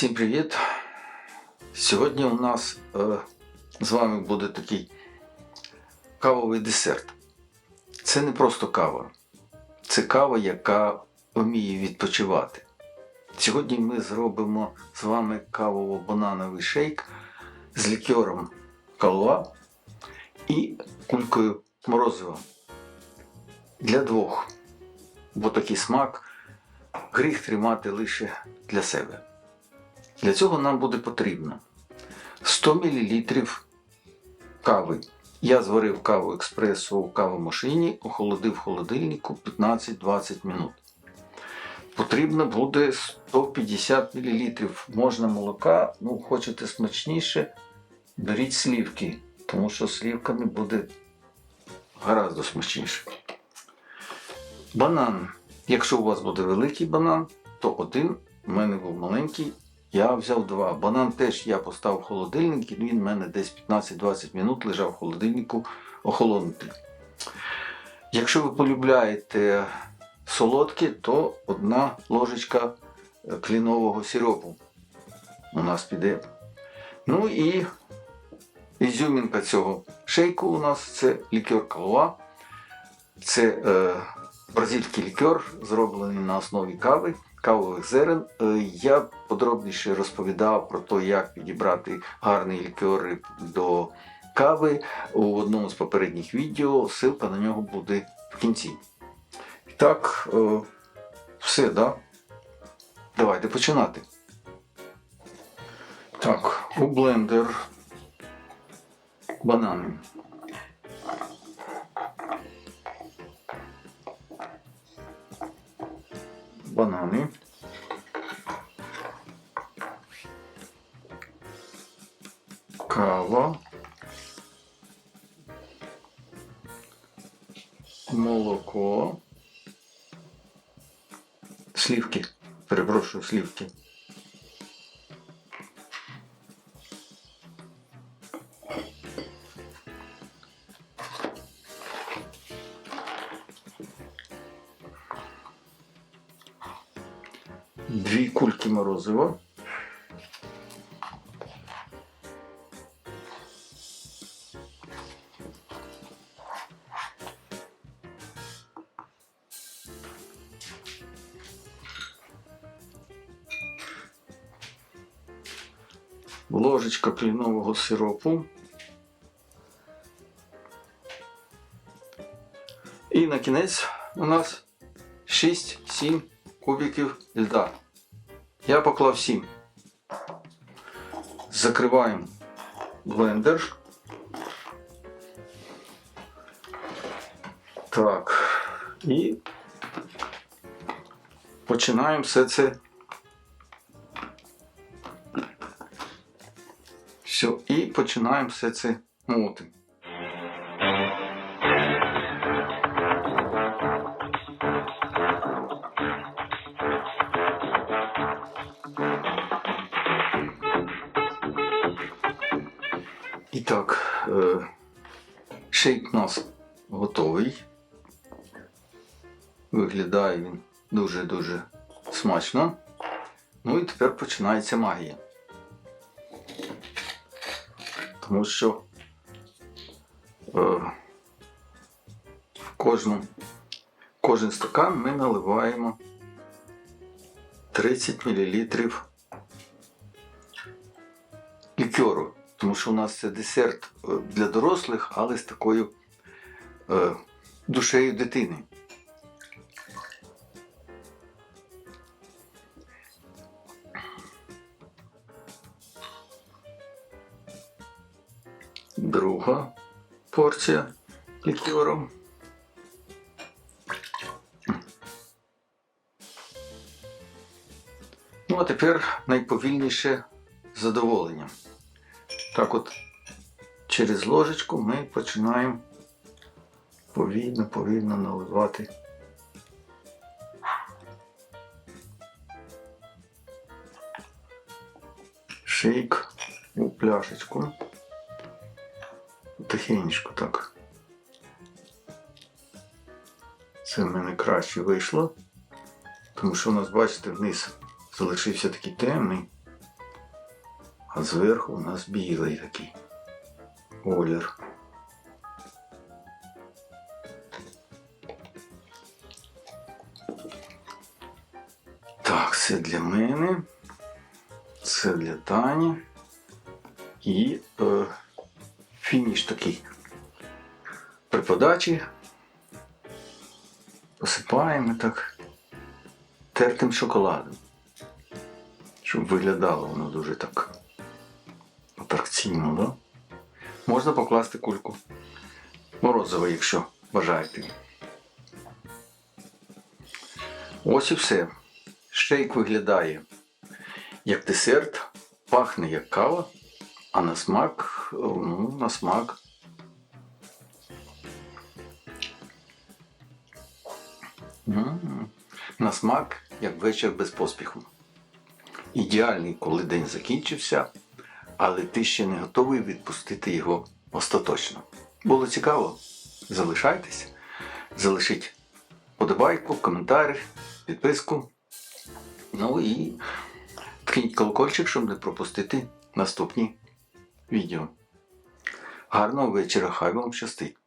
Всім привіт! Сьогодні у нас е, з вами буде такий кавовий десерт. Це не просто кава, це кава, яка вміє відпочивати. Сьогодні ми зробимо з вами кавово-банановий шейк з лікером калуа і кулькою морозива. Для двох. Бо такий смак гріх тримати лише для себе. Для цього нам буде потрібно 100 мл кави. Я зварив каву експресу у кавомашині, охолодив в холодильнику 15-20 минут. Потрібно буде 150 мл. Можна молока, ну хочете смачніше, беріть слівки, тому що слівками буде гораздо смачніше. Банан. Якщо у вас буде великий банан, то один, у мене був маленький, я взяв два. Банан теж я поставив в холодильник, і він в мене десь 15-20 минут лежав в холодильнику охолонутий. Якщо ви полюбляєте солодкі, то одна ложечка е, клінового сиропу у нас піде. Ну і ізюмінка цього шейку у нас це лікер калуа. Це е, бразильський лікер, зроблений на основі кави, кавових зерен. Е, Я подробніше розповідав про те, як підібрати гарний лікер до кави у одному з попередніх відео. Ссылка на нього буде в кінці. Так, е, все, да? Давайте починати. Так, у блендер банани. Банани. Кава. Молоко. Слівки. Перепрошую, слівки. Дві кульки морозива. Ложечка кленового сиропу. І на кінець у нас 6-7 кубиків льда. Я поклав 7. Закриваємо блендер. Так. І починаємо все це. Все, і починаємо все це мути. Так, е, шейк у нас готовий. Виглядає він дуже-дуже смачно. Ну і тепер починається магія. Тому що е, в кожну, кожен стакан ми наливаємо 30 мл лікеру. Тому що у нас це десерт е, для дорослих, але з такою е, душею дитини. Друга порція лікеру. Ну, а тепер найповільніше задоволення. Так от через ложечку ми починаємо повільно, повільно наливати. Шейк у пляшечку. Тихенечко так. Це в мене краще вийшло. Тому що у нас, бачите, вниз залишився такий темний. А зверху у нас білий такий колір. Так, це для мене, це для Тані. І е, фініш такий. При подачі посипаємо так тертим шоколадом. Щоб виглядало воно дуже так атракційно, да? Можна покласти кульку морозива, якщо бажаєте. Ось і все. Шейк виглядає як десерт, пахне як кава, а на смак, ну, на смак. На смак, як вечір без поспіху. Ідеальний, коли день закінчився, але ти ще не готовий відпустити його остаточно. Було цікаво? Залишайтесь, залишіть подобайку, коментар, підписку. Ну і ткніть колокольчик, щоб не пропустити наступні відео. Гарного вечора, хай вам щастить!